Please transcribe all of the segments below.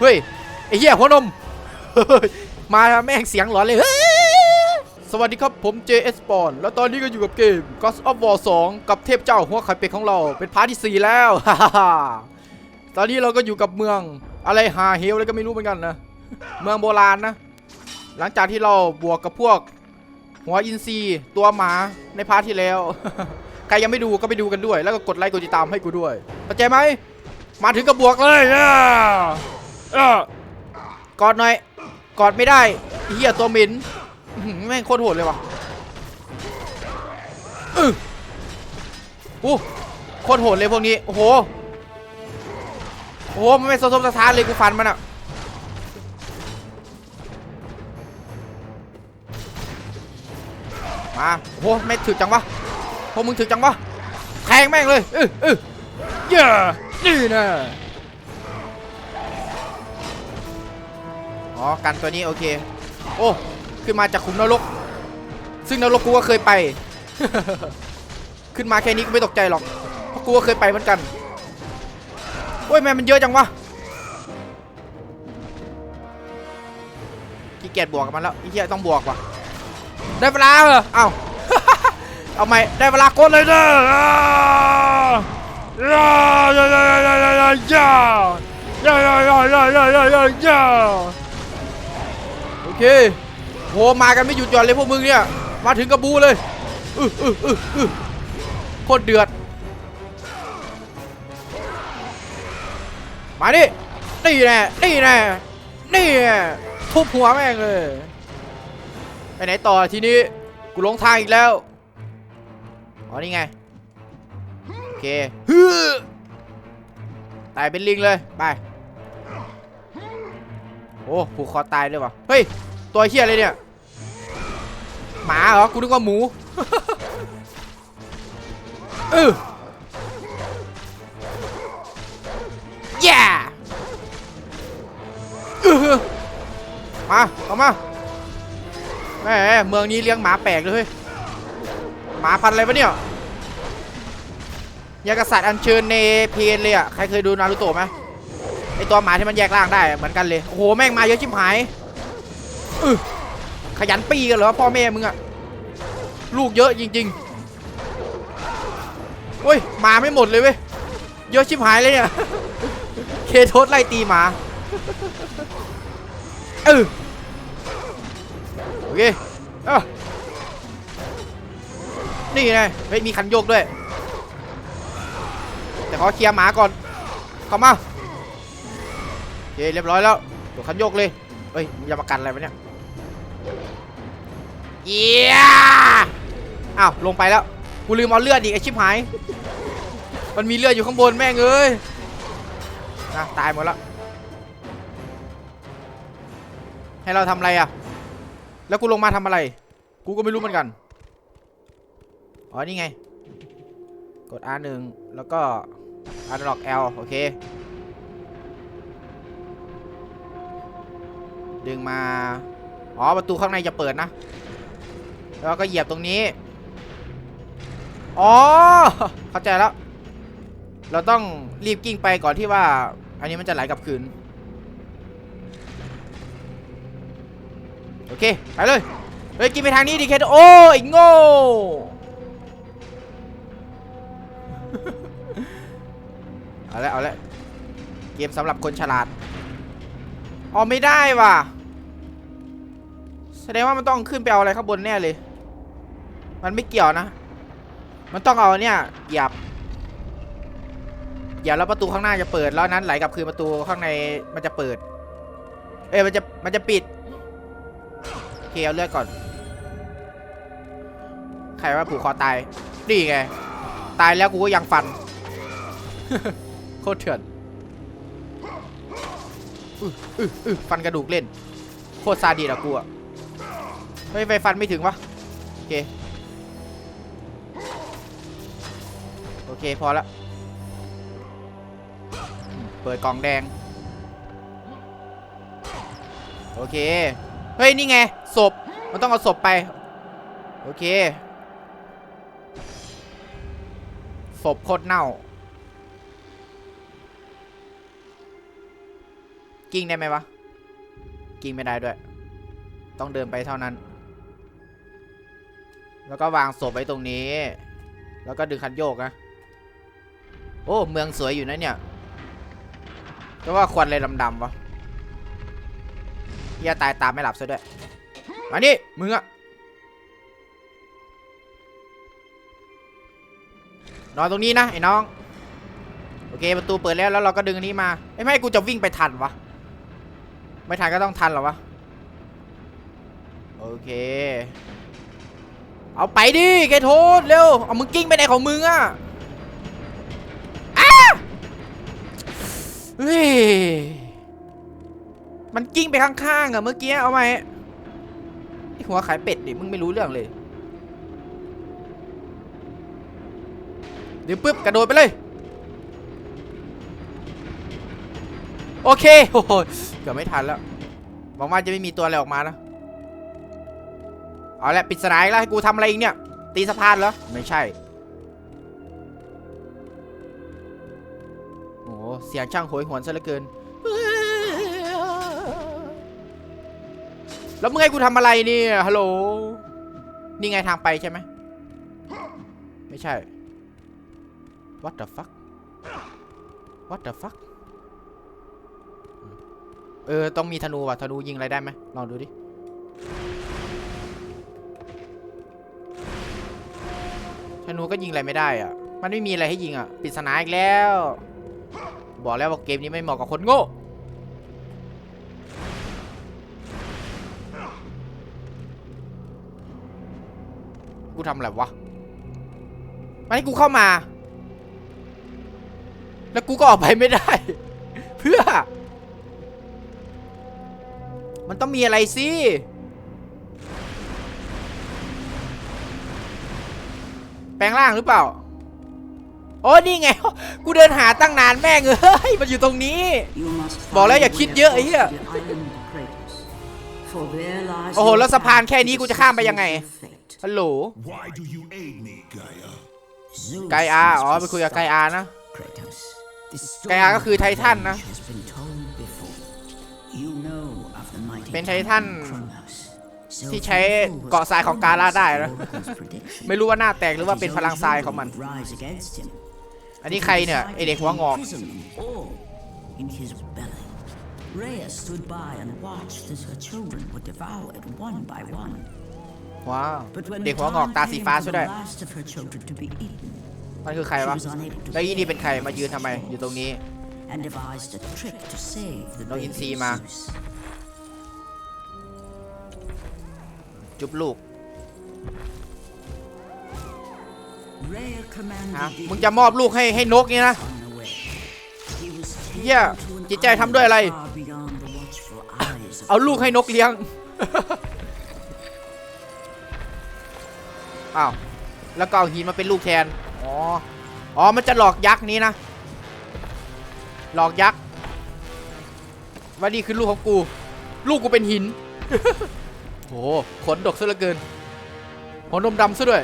เฮ้ยไอ้เหี้ยหัวนมมาแม่งเสียงหลอนเลยสวัสดีครับผม JS p o n แล้วตอนนี้ก็อยู่กับเกม Ghost of War 2 กับเทพเจ้าหัวไข่เป็ดของเราเป็นพาร์ทที่ 4 แล้ว ตอนนี้เราก็อยู่กับเมืองอะไรหาเฮลอะไรก็ไม่รู้เหมือนกันนะ เมืองโบราณนะ หลังจากที่เราบวกกับพวก หัวอินซีตัวหมาในพาร์ทที่แล้ว ใครยังไม่ดูก็ไปดูกันด้วย แล้วก็กดไลค์กดติดตามให้กูด้วยเข้าใจไหมมาถึงก็บวกเลยอะอะ กอดหน่อย กอดไม่ได้เหี้ยตัวหมินแม่งโคตรโหดเลยว่ะอืออู้โคตรโหดเลยพวกนี้ โอ้โห โอ้โห มันไม่สะทกสะท้านเลยกูฟันมันอะมา โอ้โห ไม่ถึกจังวะพวกมึงถึกจังวะ แทงแม่งเลยเออเออเย่นี่นะ อ๋อกันตัวนี้โอเค โอ้ขึ้นมาจากขุมนรก ซึ่งนรกกูก็เคยไป ขึ้นมาแค่นี้ก็ไม่ตกใจหรอกเพราะกูก็เคยไปเหมือนกันโอ้ยแม่มันเยอะจังวะขี้เกียจบวกกับมันแล้วไอ้เหี้ยต้องบวกว่ะได้เวลาเหรอเอ้าเอาใหม่ได้เวลากดเลยเด้ออ่าย่าย่าย่าย่าย่าย่าย่าย่าย่าย่าย่า เคโหมากันไม่หยุดหย่อนเลยพวกมึงเนี่ย มาถึงกระบูเลยอึ๊อึ๊อึ๊อึ๊โคตรเดือด มาดินี่แน่นี่แน่นี่แน่ทุบหัวแม่งเลย ไปไหนต่อทีนี้ กูหลงทางอีกแล้ว อ๋อนี่ไง โอเคฮึตายเป็นลิงเลย ไป โอ้ผูกคอตายเลยวะเฮ้ย ตัวเฮี้ยอะไรเนี่ย หมาเหรอ กูนึกว่าหมูเออแย่เออมาเข้ามาแหมเมืองนี้เลี้ยงหมาแปลกเลยเฮ้ย หมาพันอะไรปะเนี่ยยากษัตริย์อัญเชิญในเพนเลยอะ ใครเคยดูนารูโตะไหม ไอตัวหมาที่มันแยกร่างได้เหมือนกันเลยโอ้โหแม่งมาเยอะชิบหายอึขยันปีกันเหรอพ่อแม่มึงอะลูกเยอะจริงๆเฮ้ยมาไม่หมดเลยเว้ยเยอะชิบหายเลยเนี่ยเคโทสไล่ตีหมาเออโอเคเอ้านี่ไงเฮ้ยมีคันโยกด้วย แต่ขอเคลียร์หมาก่อนเข้ามา เคเรียบร้อยแล้วเดี๋ยวคันโยกเลยเฮ้ยมึงจะมากันอะไรวะเนี่ยเยียอ้าวลงไปแล้วกูลืมเอาเลือดอีกไอชิบหายมันมีเลือดอยู่ข้างบนแม่งเอ้ยนะตายหมดแล้วให้เราทำอะไรอะ แล้วกูลงมาทำอะไร กูก็ไม่รู้เหมือนกัน อ๋อ นี่ไง กด R1 แล้วก็ Unlock L โอเค ดึงมา อ๋อ ประตูข้างในจะเปิดนะ แล้วก็เหยียบตรงนี้ อ๋อ เข้าใจแล้ว เราต้องรีบกิ้งไปก่อนที่ว่า อันนี้มันจะไหลกลับคืน โอเค ไปเลย เฮ้ย กินไปทางนี้ดิเคทโอ้ยโง่เอาละเอาละเกมสำหรับคนฉลาดอ๋อไม่ได้ว่ะ แสดงว่ามันต้องขึ้นไปเอาอะไรข้างบนแน่เลย มันไม่เกี่ยวนะ มันต้องเอาเนี่ยเหยียบเหยียบแล้วประตูข้างหน้าจะเปิด แล้วนั้นไหลกลับคืนประตูข้างในมันจะเปิด เอ้ยมันจะมันจะปิดเคเอาเลือดก่อน ใครว่าผูกคอตายนี่ไง ตายแล้วกูก็ยังฟัน โคตรเถื่อนออฟันกระดูกเล่น โคตรซาดิสอะกูอะ เฮ้ยไฟฟันไม่ถึงวะโอเค โอเค พอละอืมเปิดกล่องแดง โอเค เฮ้ย นี่ไง ศพ มันต้องเอาศพไป โอเค ศพโคตรเน่า กิ้งได้ไหมวะ กิ้งไม่ได้ด้วย ต้องเดินไปเท่านั้น แล้วก็วางศพไว้ตรงนี้ แล้วก็ดึงคันโยกนะ โอ้ เมืองสวยอยู่นะเนี่ยแต่ว่าควันอะไรดำๆวะเฮียตายตามไม่หลับซะด้วยมานี่มึงอะนอนตรงนี้นะไอ้น้อง โอเคประตูเปิดแล้วแล้วเราก็ดึงอันนี้มาไอ้ยไม่กูจะวิ่งไปทันวะ ไม่ทันก็ต้องทันหรอวะ โอเค เอาไปดิแกโทษเร็ว เอามึงกิ้งไปไหนของมึงอะอ้าเฮ้ยมันกิ้งไปข้างๆอะเมื่อกี้เอาไหมหัวขายเป็ดดิมึงไม่รู้เรื่องเลยเดี๋ยวปึ๊บกระโดดไปเลย โอเคโอ้โหเกือบไม่ทันแล้วหวังว่าจะไม่มีตัวอะไรออกมานะ เอาละปริศนาอีกแล้วให้กูทำอะไรอีกเนี่ย ตีสะพานเหรอ ไม่ใช่ โอ้โหเสียงช่างโหยหวนซะเหลือเกิน แล้วมึงให้กูทำอะไรเนี่ยฮัลโหล นี่ไงทางไปใช่ไหม ไม่ใช่ What the fuck What the fuck เออ ต้องมีธนูว่ะธนูยิงอะไรได้ไหมลองดูดิ ธนูก็ยิงอะไรไม่ได้อะมันไม่มีอะไรให้ยิงอะปริศนาอีกแล้ว บอกแล้วว่าเกมนี้ไม่เหมาะกับคนโง่กูทำอะไรวะมันให้กูเข้ามา แล้วกูก็ออกไปไม่ได้ เพื่อ มันต้องมีอะไรสิ แปลงร่างหรือเปล่า โอ้นี่ไง กูเดินหาตั้งนานแม่งเอ้ย มันอยู่ตรงนี้ บอกแล้วอย่าคิดเยอะไอ้เหี้ย โอ้โห แล้วสะพานแค่นี้กูจะข้ามไปยังไง ฮัลโหล Why do you aid me, Gaia? ไกอาอ๋อ ไปคุยกับไกอานะ ไกอาก็คือไททันนะ เป็นไททัน ที่ใช้เกาะทรายของกาลาได้นะไม่รู้ว่าหน้าแตกหรือว่าเป็นพลังทรายของมัน อันนี้ใครเนี่ยไอเด็กหัวงอก In his belly. Rhea stood by and watched as her children were devoured one by one. ว้าว But when เด็ก the หัวงอก time ตาสี came ฟ้า for ช่วย the ด้วย last of her children to be eaten, มันคือใครวะแล้วอีนี่เป็นใครมายืนทำไมอยู่ตรงนี้ and devised a trick to save the น้องอิน baby ซีมา Zeus. จุบลูก Rhea commanded ฮะ the มึงจะมอบลูกให้ให้นกนี่นะ unaware. He was taken เหี้ย to an จิตใจทำด้วยอะไร island far beyond the watchful eyes of เอาลูกให้นกเลี้ยงอ้าวแล้วก็เอาหินมาเป็นลูกแทน อ๋อ อ๋อ มันจะหลอกยักษ์นี้นะ หลอกยักษ์ว่านี่คือลูกของกู ลูกกูเป็นหิน โหขนดกซะเหลือเกินหัวนมดำซะด้วย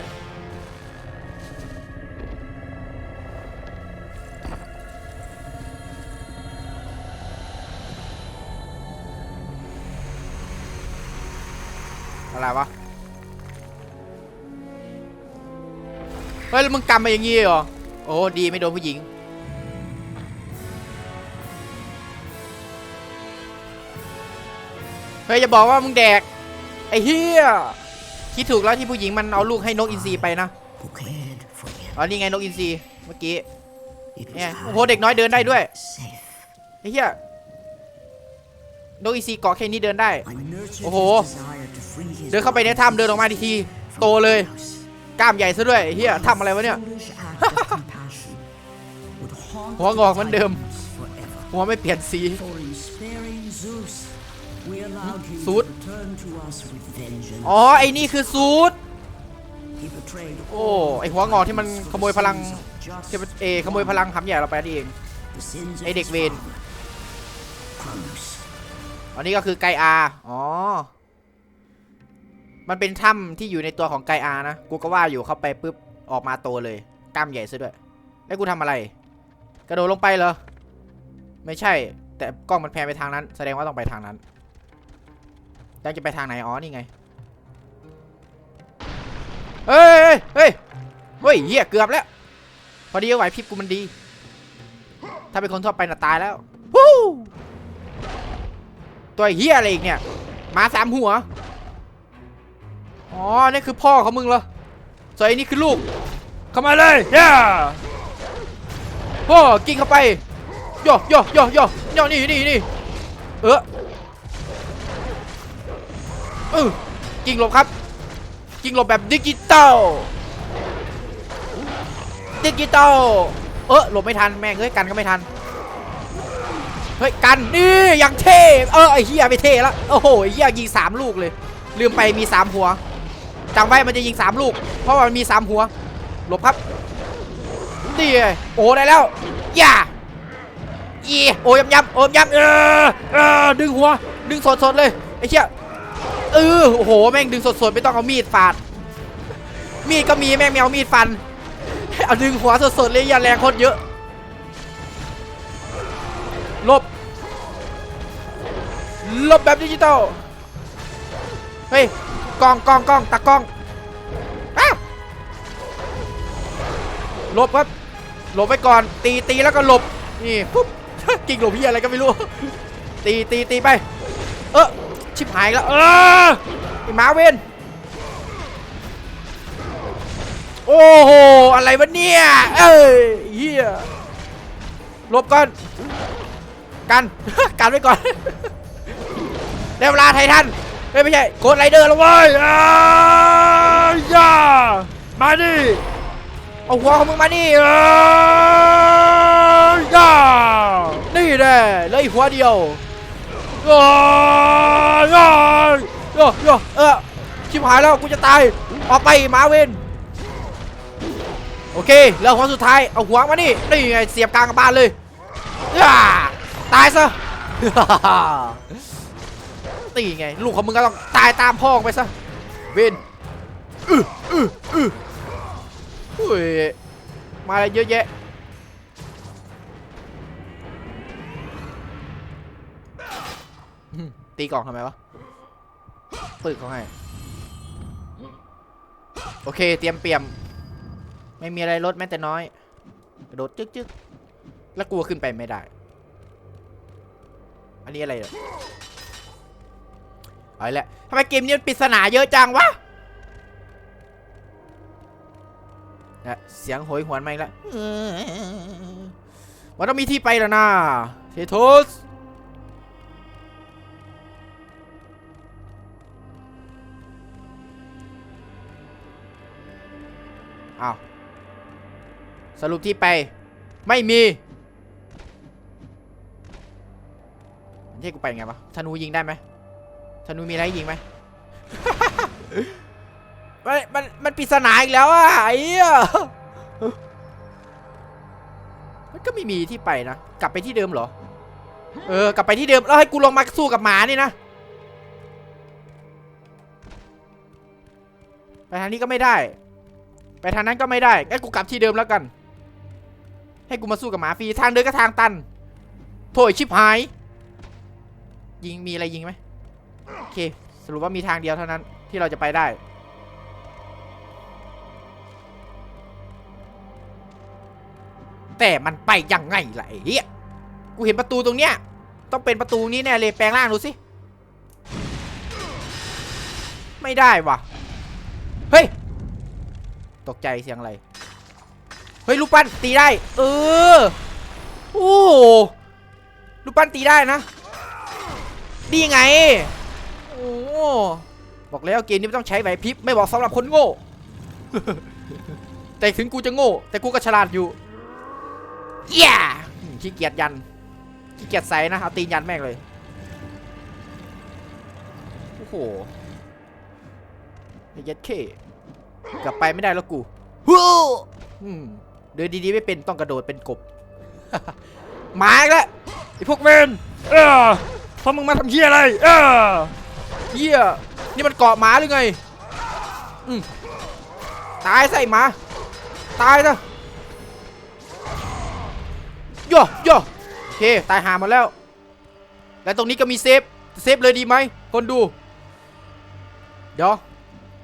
อะไรวะ เฮ้ย แล้วมึงกำมาอย่างงี้เหรอ โอ้ดีไม่โดนผู้หญิงเฮ้ยอย่าบอกว่ามึงแดก ไอ้เฮียคิดถูกแล้วที่ผู้หญิงมันเอาลูกให้นกอินทรีไปนะ who cared for him. อ๋อนี่ไงนกอินทรีเมื่อกี้ It was เนี่ย how โอ้โหเด็กน้อยเดินได้ด้วย safe. ไอ้เฮียนกอินทรีเกาะแค่นี้เดินได้ I nurtured โอ้โห his desire to free his เดินเข้าไปในถ้ำเดินออกมาทีๆโตเลยกล้ามใหญ่ซะด้วยไอ้เฮียทำอะไรวะเนี่ย Foolish act of compassion would haunt หัวงอกเหมือนเดิม Titans forever. หัวไม่เปลี่ยนสี with vengeance. อ๋อ ไอ้นี่คือซูด He betrayed โอ้ ไอหัวงอกที่มันขโมยพลัง just ที่มันเอขโมยพลังหำใหญ่เราไปนี่เอง the sins of ไอ้เด็ก his เวร father. Kronos. อันนี้ก็คือไกอาอ๋อ มันเป็นถ้ำที่อยู่ในตัวของไกอานะ กูก็ว่าอยู่เข้าไปปุ๊บ ออกมาโตเลย กล้ามใหญ่ซะด้วยแล้วกูทำอะไร กระโดดลงไปเหรอ ไม่ใช่แต่แต่กล้องมันแพนไปทางนั้น แสดงว่าต้องไปทางนั้น แล้วจะไปทางไหนอ๋อนี่ไงเฮ้ยเฮ้ยเฮ้ยเหี้ยเกือบแล้ว พอดีว่าไหวพริบกูมันดี ถ้าเป็นคนทั่วไปน่ะตายแล้ววู้ตัวเหี้ยอะไรอีกเนี่ยมาสามหัวอ๋อนี่คือพ่อของมึงเหรอส่วนไอ้นี่คือลูก เข้ามาเลยย่าพ่อกินเข้าไปโยโยโยโยโยนี่นี่นี่เออ เออกิงหลบครับกิงหลบแบบดิจิตอลดิจิตอลเออหลบไม่ทันแม่งเอ้ยกันก็ไม่ทันเฮ้ยกันนี่ย่างเท่เออไอ้เหี้ยไม่เท่ละโอ้โหไอเหี้ยยิงสามลูกเลย ลืมไปมีสามหัวจำไว้มันจะยิงสามลูก เพราะว่ามันมีสามหัว หลบครับนี่โอ้ได้แล้วอย่าอีโอ้ยำยำโอ้ยำยำเออเออดึงหัว ดึงสดสดเลยไอ้เชี่ย เออโอ้โหแม่งดึงสดสดๆไม่ต้องเอามีดปาด มีดก็มีแม่งไม่เอามีดฟัน เอาดึงหัวสดสดๆเลยอย่าแรงโคตรเยอะลบลบแบบดิจิตอลเฮ้ยกล้องกล้องกล้องตากล้องหลบครับหลบไปก่อนตีตีแล้วก็หลบนี่ปุ๊บกิ่งหลบพี่อะไรก็ไม่รู้ ตีตีตีไป เออ ชิบหายแล้ว เออไอ้หมาเวนโอ้โห อะไรวะเนี่ย เอ้ยเฮียลบก่อน กัน กันไว้ก่อนได้เวลาไททันไม่ใช่โกดไรเดอร์แล้วเว้ยอ้าวย่ามาดิเอาหัวของมึงมานี่อ้าวย่านี่แน่เลยหัวเดียว อ้าวย่าโยโยเออชิบหายแล้วกูจะตายออกไปมาเวนโอเคแล้วหัวสุดท้ายเอาหัวมานี่นี่ไงเสียบกลางกระบาลเลยตายซะตีไงลูกของมึงก็ต้องตายตามพ่อไปซะเวนอืออืออืออุ้ยมาอะไรเยอะแยะ ตีกล่องทำไมวะปึกเขาให้ โอเค เตรียมเปี่ยม ไม่มีอะไรลดแม้แต่น้อย กระโดดจึ๊กจึ๊กแล้วกลัวขึ้นไปไม่ได้ อันนี้อะไรเนี่ยเอาอีกแล้วทำไมเกมนี้มันปริศนาเยอะจังวะเนี่ยเสียงโหยหวนมาอีกแล้วมันต้องมีที่ไปแล้วนะเทโทส สรุปที่ไป ไม่มีให้กูไปไงวะธนูยิงได้ไหมธนูมีอะไรให้ยิงไหมมันมันมันปริศนาอีกแล้วอะไอ้เมันก็ไม่มีที่ไปนะ กลับไปที่เดิมเหรอ เออ กลับไปที่เดิม แล้วให้กูลงมาสู้กับหมานี่นะ ไปทางนี้ก็ไม่ได้ ไปทางนั้นก็ไม่ได้ งั้นกูกลับที่เดิมแล้วกัน ให้กูมาสู้กับหมาฟรีทางเดินก็ทางตัน โถยชิบหาย ยิงมีอะไรยิงไหมโอเค สรุปว่ามีทางเดียวเท่านั้นที่เราจะไปได้แต่มันไปยังไงล่ะไอ้เหี้ย กูเห็นประตูตรงเนี้ย ต้องเป็นประตูนี้แน่เลยแปลงร่างดูสิ ไม่ได้วะเฮ้ย ตกใจเสียงอะไร เฮ้ยลูกปั้นตีได้ เออโอ้ลูกปั้นตีได้นะ ดีไง โอ้บอกแล้วเกมนี้ไม่ต้องใช้ไหวพริบไม่บอกสำหรับคนโง่ แต่ถึงกูจะโง่ แต่กูก็ฉลาดอยู่เย้อืมขี้เกียจยันขี้เกียจใส่นะเอาตีนยันแม่งเลยโอ้โหไอ้ยัดเข้กลับไปไม่ได้แล้วกูฮู้อืม เดินดีๆไม่เป็นต้องกระโดดเป็นกบมาอีกแล้วไอ้พวกเวนเออพอมึงมาทำเฮียอะไร เออเฮียนี่มันเกาะหมาหรือไงอืมตายใส่หมา ตายนะโย่โย่โอเค ตายหามดแล้ว และตรงนี้ก็มีเซฟ เซฟเลยดีไหมคนดู เดี๋ยว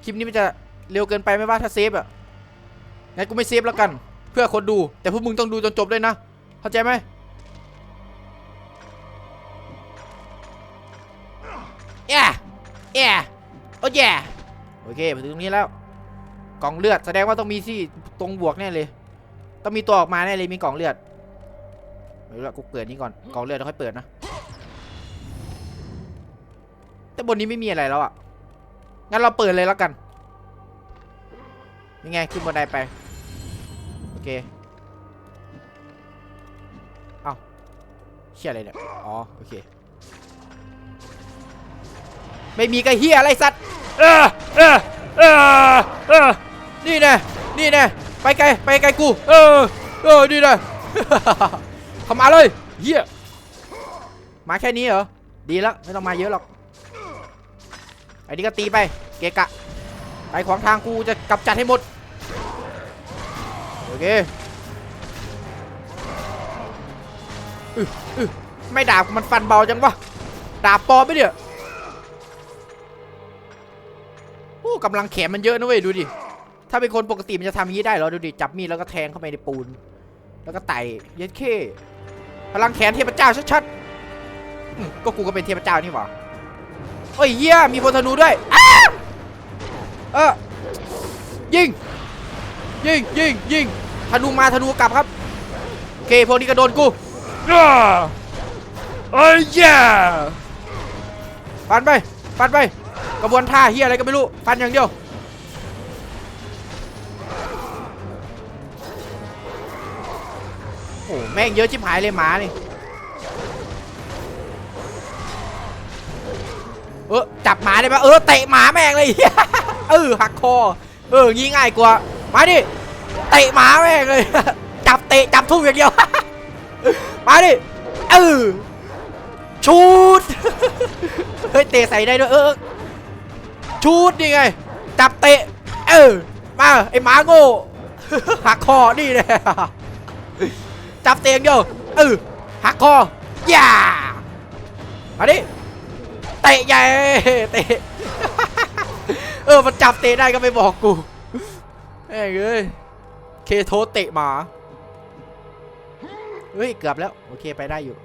คลิปนี้มันจะเร็วเกินไปไหมว่าถ้าเซฟอะงั้นกูไม่เซฟแล้วกัน พื่อคนดู แต่พวกมึงต้องดูจนจบเลยนะ เข้าใจไหมแย่แย่โอ้แย่โอเคมาถึงตรงนี้แล้ว กล่องเลือดแสดงว่าต้องมีที่ตรงบวกแน่เลย ต้องมีตัวออกมาแน่เลยมีกล่องเลือดไม่รู้ละกูเปิดนี้ก่อนกล่องเลือดเดี๋ยวค่อยเปิดนะ แต่บนนี้ไม่มีอะไรแล้วอะงั้นเราเปิดเลยแล้วกันยังไงขึ้นบนไดไป อเคเอาเชี่ยอะไรเนี่ย อ๋อ โอเค ไม่มีกระเฮียอะไรสัตว์ เออเออเออเออนี่แน่นี่แน่ไปไกล ไปไกลกู เออ เออ นี่แน่เข้ามาเลยเฮียมาแค่นี้เหรอ ดีแล้ว ไม่ต้องมาเยอะหรอก ไอ้นี่ก็ตีไป เกะกะ ไปขวางทางกูจะกำจัดให้หมด โอเคอึอึไม่ดาบมันฟันเบาจังวะ ดาบปอมไหมเนี่ยโอ้กำลังแขนมันเยอะนะเว้ยดูดิ ถ้าเป็นคนปกติมันจะทำอย่างนี้ได้เหรอดูดิ จับมีดแล้วก็แทงเข้าไปในปูน แล้วก็ไต่เย็ดเข้พลังแขนเทพเจ้าชัดๆก็กูก็เป็นเทพเจ้านี่หว่าเฮ้ยเฮียมีพลธนูด้วยอ้าเออยิง ยิงยิงยิงธนูมาธนูกลับครับโอเคพวกนี้ก็โดนกูอ้าเอ้ยแย่ฟันไปฟันไปกระบวนท่าเฮียอะไรก็ไม่รู้ฟันอย่างเดียวโอ้แม่งเยอะชิบหายเลยหมานี่เออจับหมาได้ปะเออเตะหมาแม่งเลยเออหักคอเอองี้ง่ายกว่า มาดิเตะหมาแม่งเลย จับเตะจับทุ่มอย่างเดียว มาดิเออชูดเฮ้ยเตะใส่ได้ด้วยเออชูดนี่ไง จับเตะ เออมาไอหมาโง่หักคอนี่เลยจับเตะอย่างเดียวเออหักคอย่ามาดิเตะใหญ่เตะเออมันจับเตะได้ก็ไม่บอกกู แม่งเอ้ยเคโทเตะหมาเฮ้ย เกือบแล้ว โอเคไปได้อยู่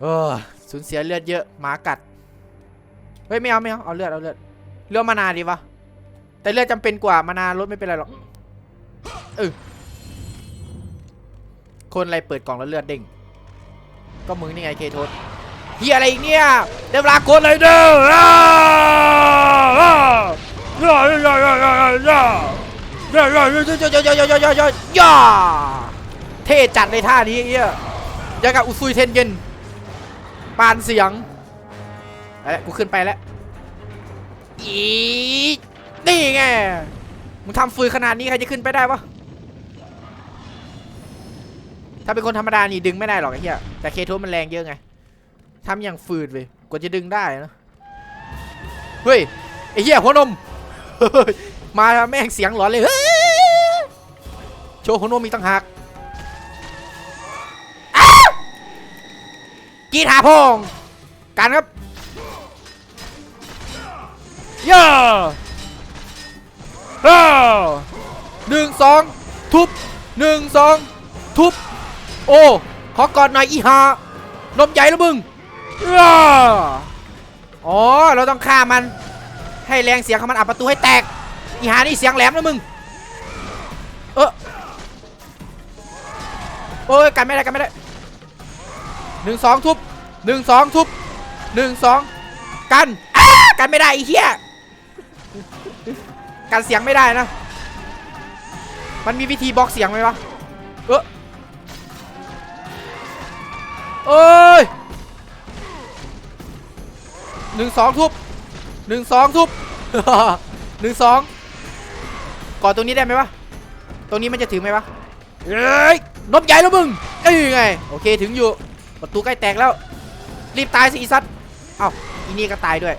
เออสูญเสียเลือดเยอะหมากัด เฮ้ย ไม่เอา ไม่เอา เอาเลือด เอาเลือด เลือดมานาดีวะ แต่เลือดจำเป็นกว่ามานาลดไม่เป็นไรหรอกเออคนอะไรเปิดกล่องแล้วเลือดเด้งก็มึงนี่ไงเคโทษเฮียอะไรอีกเนี่ยเดวลาโคนเลยเด้อ อ้าอ้าย่าย่าย่าย่าย่าย่าย่าย่าย่าย่าย่าย่าย่าย่าย่าย่าเท่จัดในท่านี้เฮียยังกับอุซุยเทนเย็นปานเสียงไปแล้วกูขึ้นไปแล้วอีนี่ไงมึงทำฟืนขนาดนี้ใครจะขึ้นไปได้วะถ้าเป็นคนธรรมดานี่ดึงไม่ได้หรอกไอ้เหี้ยแต่เคโทสมันแรงเยอะไงทำอย่างฝืดเว้ยกว่าจะดึงได้นะเฮ้ยไอ้เหี้ยหัวนมเฮ้ย มาแม่งเสียงหลอนเลยเฮ้ยโชว์หัวนมมีกตั้งหากอ้าวกีทาพองกันครับย่าอ้าวหนึ่งสองทุบหนึ่งสองทุบ โอ้ ขอกอดหน่อยอีหานมใหญ่แล้วมึงอ้าอ๋อ เราต้องฆ่ามัน ให้แรงเสียงของมันอัดประตูให้แตกอีหานี่เสียงแหลมนะมึง เออโอ้ยกันไม่ได้กันไม่ได้หนึ่งสองทุบหนึ่งสองทุบหนึ่งสองกันอ้ากันไม่ได้ไอีเหี้ยกันเสียงไม่ได้นะ มันมีวิธีบล็อกเสียงไหมวะ เออเอ้ยหนึ่งสองทุบ หนึ่งสองทุบหนึ่งสองก่อนตรงนี้ได้ไหมวะตรงนี้มันจะถึงไหมวะเอ้ยนบใหญ่แล้วมึงเอ้ยไงโอเคถึงอยู่ประตูใกล้แตกแล้ว รีบตายสิอีสัตเอ้าอีนี่ก็ตายด้วย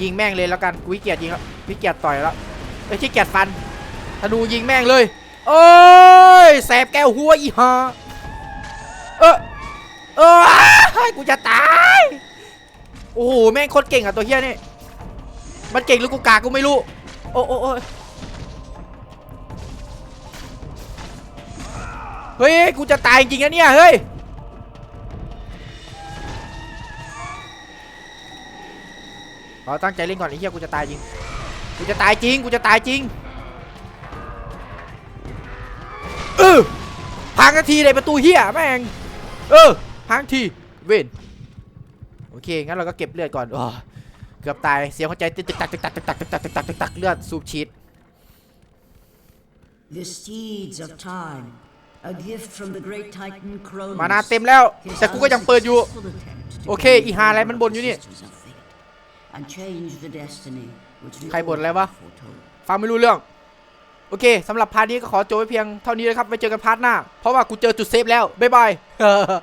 ยิงแม่งเลยแล้วกันกูวิเกียดยิงแล้ววิเกียดต่อยแล้วไอ้ยขี้เกียจฟันธนูยิงแม่งเลยโอ้ยแสบแก้วหัวอีหาเออเออ กูจะตาย โอ้โห แม่งโคตรเก่งอะตัวเฮียนี่ มันเก่งหรือกูกากูไม่รู้ โอ้โอ้โอ้ยเฮ้ย กูจะตายจริงนะเนี่ย เฮ้ยเราตั้งใจเล่นก่อนไอ้เหี้ยกูจะตายจริง กูจะตายจริง กูจะตายจริงเออพังนทีเลยประตูเหี้ยแม่ง เออพังที เว้นโอเค งั้นเราก็เก็บเลือดก่อนอ๋อเกือบตาย เสียงหัวใจตึกตักตึกตักตึกตักตึกตักตึกตักตึกตักเลือดสูบฉีด The steeds of time, a gift from the great Titan Cronus. มานาเต็มแล้ว His แต่กูก็ยังเปิดอยู่ unsuccessful attempt to โอเค contain อีหาอะไรมันบ่นอยู่นี่ the masters of fate And change the destiny which the ใครบ่นอะไรวะ Order foretold. ฟังไม่รู้เรื่อง โอเคสำหรับพาร์ทนี้ก็ขอจบไว้เพียงเท่านี้นะครับ ไว้เจอกันพาร์ทหน้า เพราะว่ากูเจอจุดเซฟแล้ว บ๊ายบาย